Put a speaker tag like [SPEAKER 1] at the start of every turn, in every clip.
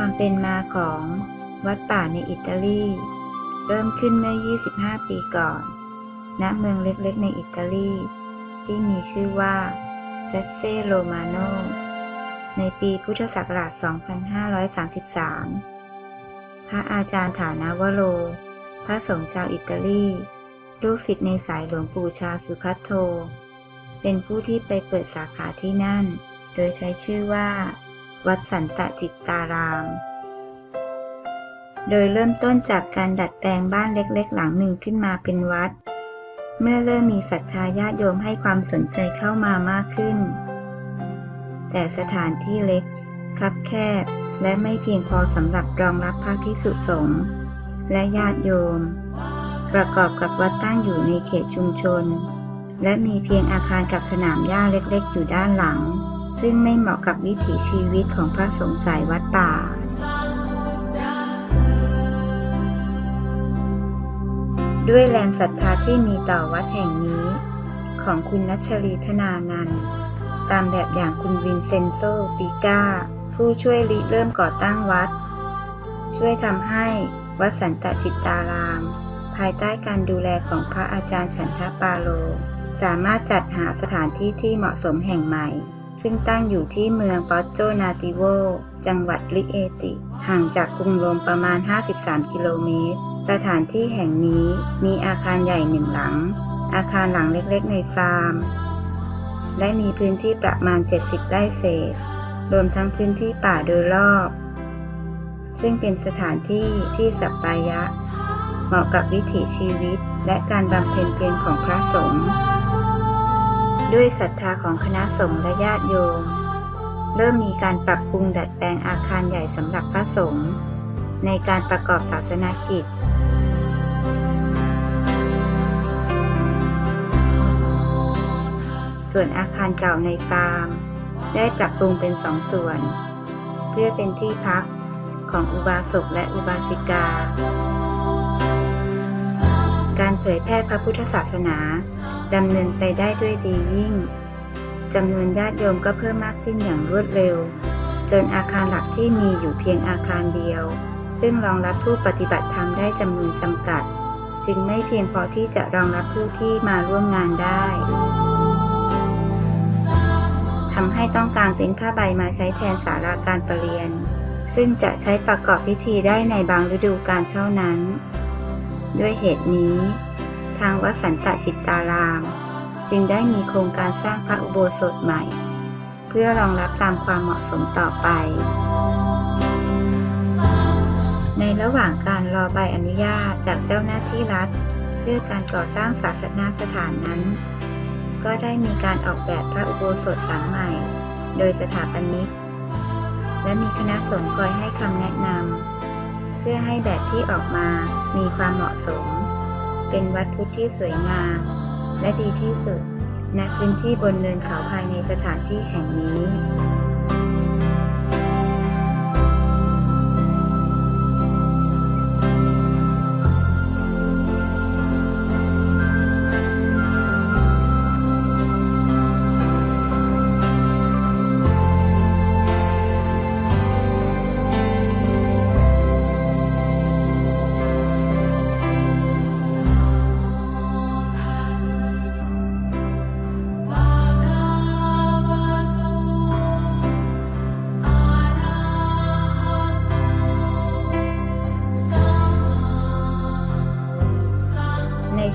[SPEAKER 1] ความเป็นมาของวัดป่าในอิตาลี เริ่มขึ้นเมื่อ 25 ปีก่อน ณ เมืองเล็กๆ ในอิตาลี ที่มีชื่อว่าเซเซโรมาโน ในปีพุทธศักราช 2533 พระอาจารย์ฐานาวโร พระสงฆ์ชาวอิตาลี ลูกศิษย์ในสายหลวงปู่ชาสุพัทโท เป็นผู้ที่ไปเปิดสาขาที่นั่น โดยใช้ชื่อว่า วัดสันตจิตตาราม โดยเริ่มต้นจากการดัดแปลงบ้านเล็กๆ หลังหนึ่งขึ้นมาเป็นวัด เมื่อเริ่มมีศรัทธาญาติโยมให้ความสนใจเข้ามามากขึ้น แต่สถานที่เล็กคับแคบและไม่เพียงพอสำหรับรองรับพระภิกษุสงฆ์และญาติโยม ประกอบกับวัดตั้งอยู่ในเขตชุมชน และมีเพียงอาคารกับสนามหญ้าเล็กๆ อยู่ด้านหลัง ซึ่งไม่เหมาะกับวิถีชีวิตของพระสงฆ์สายวัดป่า ด้วยแรงศรัทธาที่มีต่อวัดแห่งนี้ ของคุณนัชรีธนานันท์ตามแบบอย่างคุณวินเซนโซปิก้า ผู้ช่วยริเริ่มก่อตั้งวัด ช่วยทำให้วัดสันตจิตตาราม ภายใต้การดูแลของพระอาจารย์ฉันทปาโล สามารถจัดหาสถานที่ที่เหมาะสมแห่งใหม่ ซึ่งตั้งอยู่ที่เมืองปอโจนาติโว จังหวัดลิเอติ ห่างจากกรุงโรมประมาณ 53 กิโลเมตร สถานที่แห่งนี้มีอาคารใหญ่หนึ่งหลัง อาคารหลังเล็กๆในฟาร์ม และมีพื้นที่ประมาณ 70 ไร่เศษ รวมทั้งพื้นที่ป่าโดยรอบ ซึ่งเป็นสถานที่ที่สัปปายะ เหมาะกับวิถีชีวิตและการบำเพ็ญเพียรของพระสงฆ์ ด้วยศรัทธาของคณะสงฆ์และญาติโยม เริ่มมีการปรับปรุงดัดแปลงอาคารใหญ่สำหรับพระสงฆ์ในการประกอบศาสนากิจ ส่วนอาคารเก่าในฟาร์ม ได้ปรับปรุงเป็นสองส่วน เพื่อเป็นที่พักของอุบาสกและอุบาสิกา ยแพร่พระพุทธศาสนาดำเนินไปได้ด้วยดียิ่งจำนวนญาติโยมก็เพิ่มมากขึ้นอย่างรวดเร็ว จนอาคารหลักที่มีอยู่เพียงอาคารเดียว ซึ่งรองรับผู้ปฏิบัติธรรมได้จำนวนจำกัด จึงไม่เพียงพอที่จะรองรับผู้ที่มาร่วมงานได้ทำให้ต้องกางเต็นท์ผ้าใบมาใช้แทนศาลาการประเรียน ซึ่งจะใช้ประกอบพิธีได้ในบางฤดูกาลเท่านั้น ด้วยเหตุนี้ ทางวัดสันตจิตตาราม จึงได้มีโครงการสร้างพระอุโบสถใหม่ เพื่อรองรับตามความเหมาะสมต่อไป ในระหว่างการรอใบอนุญาตจากเจ้าหน้าที่รัฐ เพื่อการก่อสร้างศาสนาสถานนั้น ก็ได้มีการออกแบบพระอุโบสถหลังใหม่ โดยสถาปนิกและมีคณะสงฆ์คอยให้คำแนะนำเพื่อให้แบบที่ออกมามีความเหมาะสม เป็นวัดพุทธที่สวยงามและดีที่สุดณพื้นที่บนเนินเขาภายในสถานที่แห่งนี้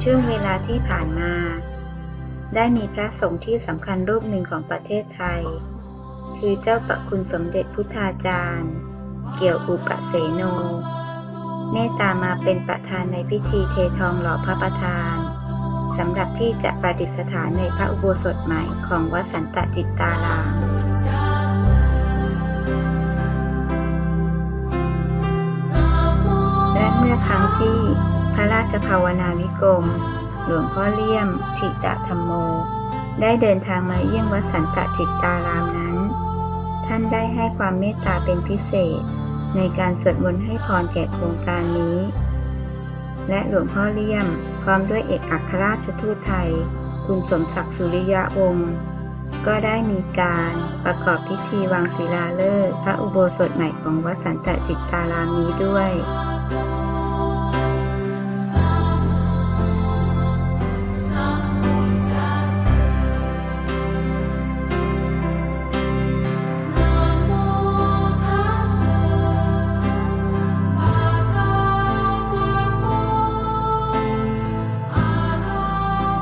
[SPEAKER 1] ช่วงเวลาที่ผ่านมา ได้มีพระสงฆ์ที่สำคัญรูปหนึ่งของประเทศไทย คือเจ้าประคุณสมเด็จพุทธาจารย์ เกี่ยวอุปเสโนเมตตามาเป็นประธานในพิธีเททองหล่อพระประธานสำหรับที่จะประดิษฐานในพระอุโบสถใหม่ของวัดสันตจิตตารามและเมื่อครั้งที่ ระราชภาวนาวิกรม หลวงพ่อเลี่ยมทิตะธรรมโม ได้เดินทางมาเยี่ยมวัดสันตะจิตตารามนั้น ท่านได้ให้ความเมตตาเป็นพิเศษ ในการสวดมนต์ให้พรแก่โครงการนี้ และหลวงพ่อเลี่ยมพร้อมด้วยเอกอัครราชทูตไทย คุณสมศักดิ์สุริยะวงศ์ก็ได้มีการประกอบพิธีวางศิลาฤกษ์พระอุโบสถใหม่ของวัดสันตะจิตตารามนี้ด้วย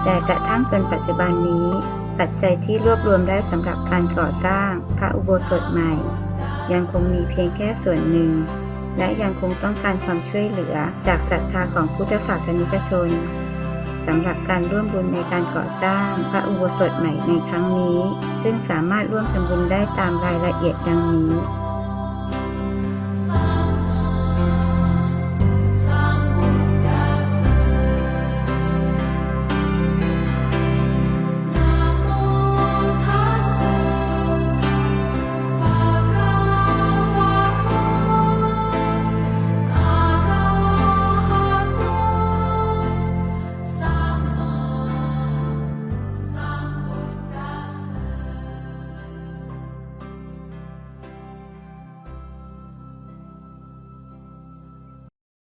[SPEAKER 1] แต่กระทั่งจนปัจจุบันนี้ ปัจจัยที่รวบรวมได้สำหรับการก่อสร้างพระอุโบสถใหม่ ยังคงมีเพียงแค่ส่วนหนึ่ง และยังคงต้องการความช่วยเหลือจากศรัทธาของพุทธศาสนิกชนสำหรับการร่วมบุญในการก่อสร้างพระอุโบสถใหม่ในครั้งนี้ ซึ่งสามารถร่วมทำบุญได้ตามรายละเอียดดังนี้